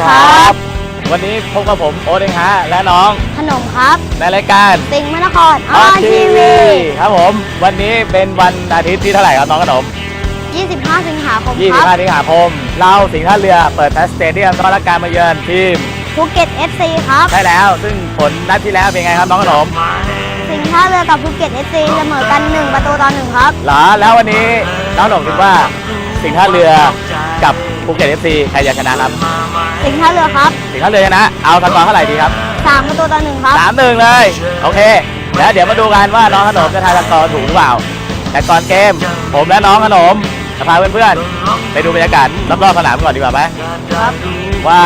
ครับ วันนี้พบกับผมโอ๊ตเองฮะและน้องขนมครับ ในรายการสิงห์มนครออออนนทีทีวีวีครับผม วันนี้เป็นวันอาทิตย์ที่เท่าไหร่ครับน้องขนม 25 สิงหาคมครับ25สิงหาคม เราสิงห์ท่าเรือเปิดแพสสเตเดียมต้อนรับการมาเยือนทีมภูเก็ต FC ครับ ใช่แล้วซึ่งผลนัดที่แล้วเป็นไงครับน้องขนม สิงห์ท่าเรือกับภูเก็ต FC เสมอกัน 1 ประตูต่อ1ครับ เหรอแล้ววันนี้น้องขนมคิดว่าสิงห์ท่าเรือกับ ภูเก็ตเอฟซีใครจะชนะครับสิงห์ท่าเรือครับสิงห์ท่าเรือชนะ เอาสกอร์เท่าไหร่ดีครับ3ประตูต่อ1ครับสามหนึ่งเลย โอเค แล้วเดี๋ยวมาดูกันว่าน้องขนมจะทายสกอร์ถูกหรือเปล่า แต่ก่อนเกม ผมและน้องขนมจะพาเพื่อนๆไปดูบรรยากาศรอบๆสนามก่อนดีกว่าไหมครับว่า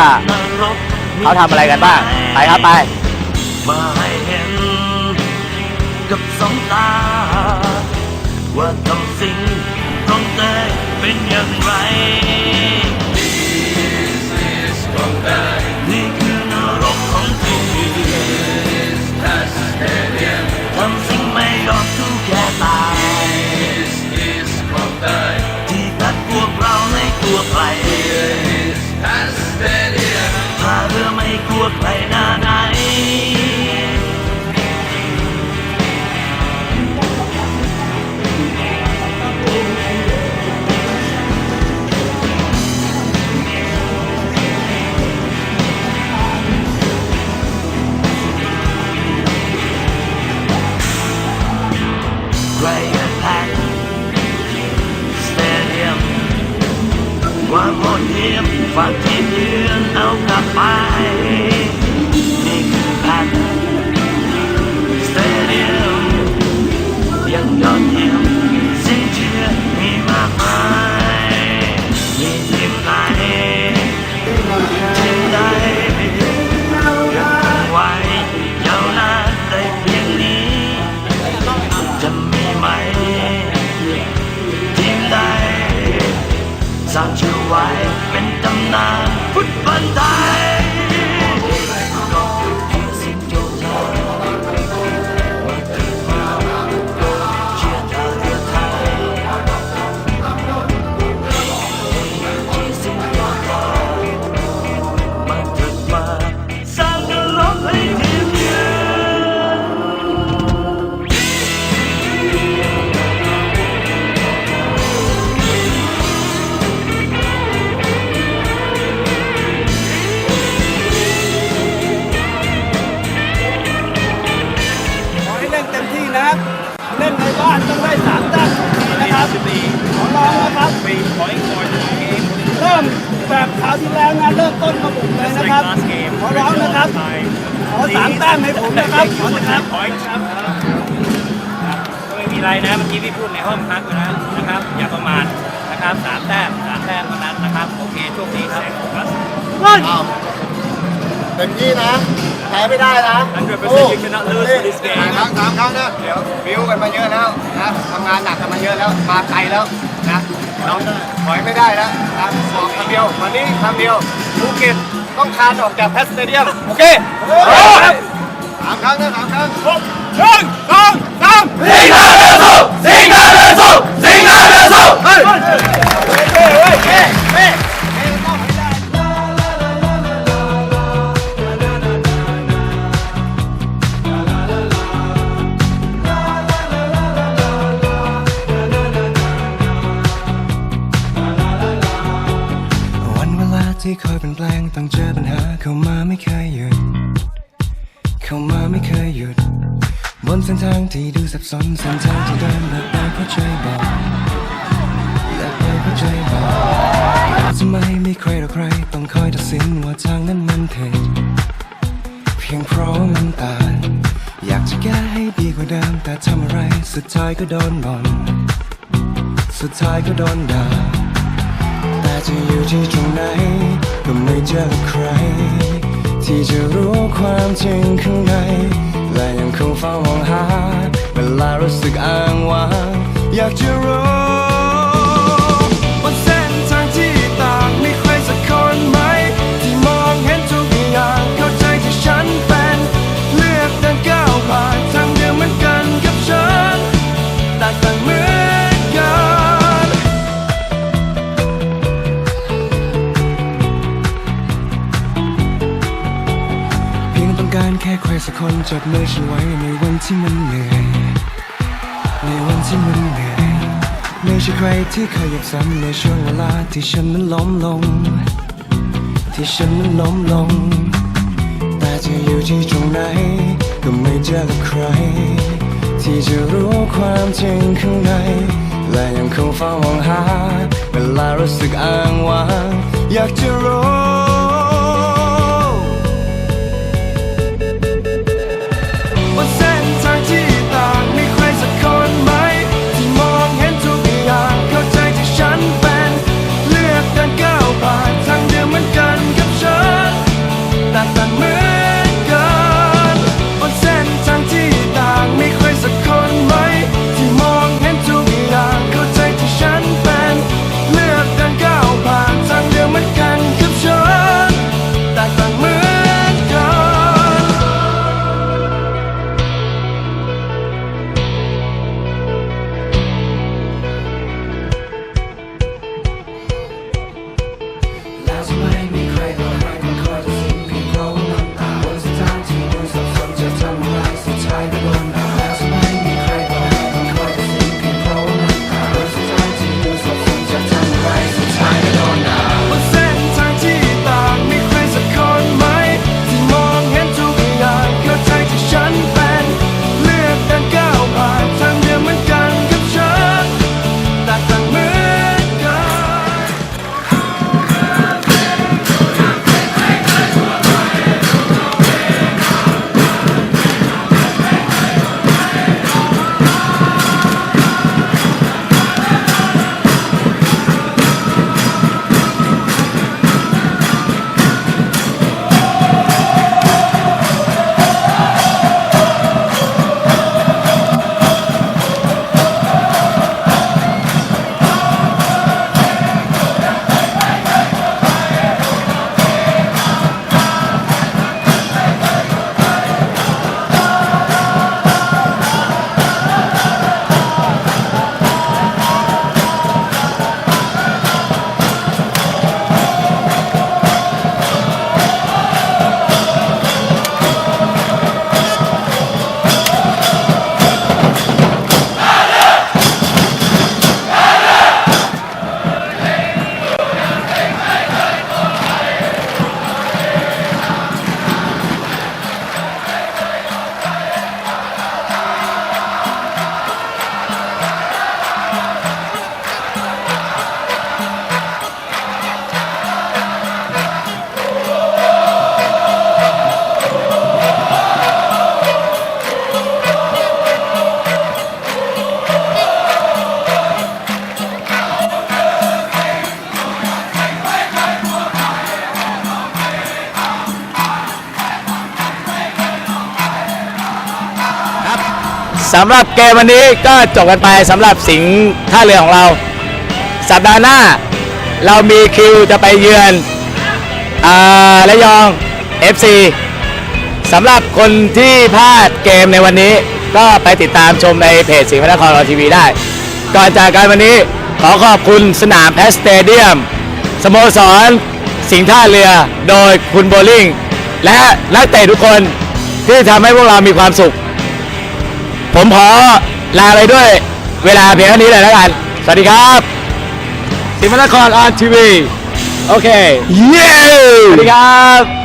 เขาทำอะไรกันบ้าง ไปครับไปมาให้เห็นกับสองตา ว่าทำสิ่งต้องเตยเป็นอย่างไร นี่ ยมฝากที่เยือนเอากลับไป สร้างชื่อไว้เป็นตำนานฟุตบอลไทย ขอร้องนะครับ ขอสามแต้มให้ผมนะครับ ขอนะครับก็ไม่มีไรนะเมื่อกี้พี่พูดในห้องพักไปแล้วนะครับ อย่าประมาทนะครับสามแต้มสามแต้มเท่านั้นนะครับ โอเคโชคดีครับเต็มที่นะแพ้ไม่ได้นะ100% you cannot lose for this game สามครั้งสามครั้งนะ เดี๋ยวบิวกันมาเยอะแล้วนะทำงานหนักกันมาเยอะแล้ว มาไกลแล้วนะเราถอยไม่ได้แล้วนะบอกคำเดียววันนี้คำเดียวภูเก็ต ต้องคานออกจากแพสเตเดียม โอเคสามครั้งนะสามครั้งหนึ่งสอง สับสนเส้นทางที่เดินและไปเพราะใจบอกและไปเพราะใจบอกจะไม่มีใครหรอกใคร ต้องคอยตัดสินว่าทางนั้นมันผิดเพียงเพราะมันต่างอยากจะแก้ให้ดีกว่าเดิมแต่ทำอะไรสุดท้ายก็โดนบ่นสุดท้ายก็โดนด่าแต่จะอยู่ที่ตรงไหนก็ไม่เจอใคร ที่จะรู้ความจริงข้างใน และยังคงเฝ้ามองหา เวลารู้สึกอ้างว้างอยากจะรู้ จับมือฉันไว้ในวันที่มันเหนื่อย ในวันที่มันเหนื่อยไม่ใช่ใครที่เคยหยับซ้ำในช่วงเวลาที่ฉันนั้นล้มลง ที่ฉันนั้นล้มลง แต่จะอยู่ที่ตรงไหนก็ไม่เจอกับใคร ที่จะรู้ความจริงข้างในและยังคงเฝ้ามองหา เวลารู้สึกอ้างว้างอยากจะรู้ สำหรับเกมวันนี้ก็จบกันไปสำหรับสิงห์ท่าเรือของเรา สัปดาห์หน้า เรามีคิวจะไปเยือนอ่าระยอง FC สำหรับคนที่พลาดเกมในวันนี้ ก็ไปติดตามชมในเพจสิงห์พระนครอทีวีได้ ก่อนจากกันวันนี้ขอขอบคุณสนามแพสเตเดียมสโมสรสิงห์ท่าเรือโดยคุณโบลิ่ง และนักเตะทุกคนที่ทำให้พวกเรามีความสุข ผมขอลาไปด้วย เวลาเพียงเท่านี้เลยแล้วกัน สวัสดีครับสิงห์พระนครออนทีวี โอเค เย้ สวัสดีครับ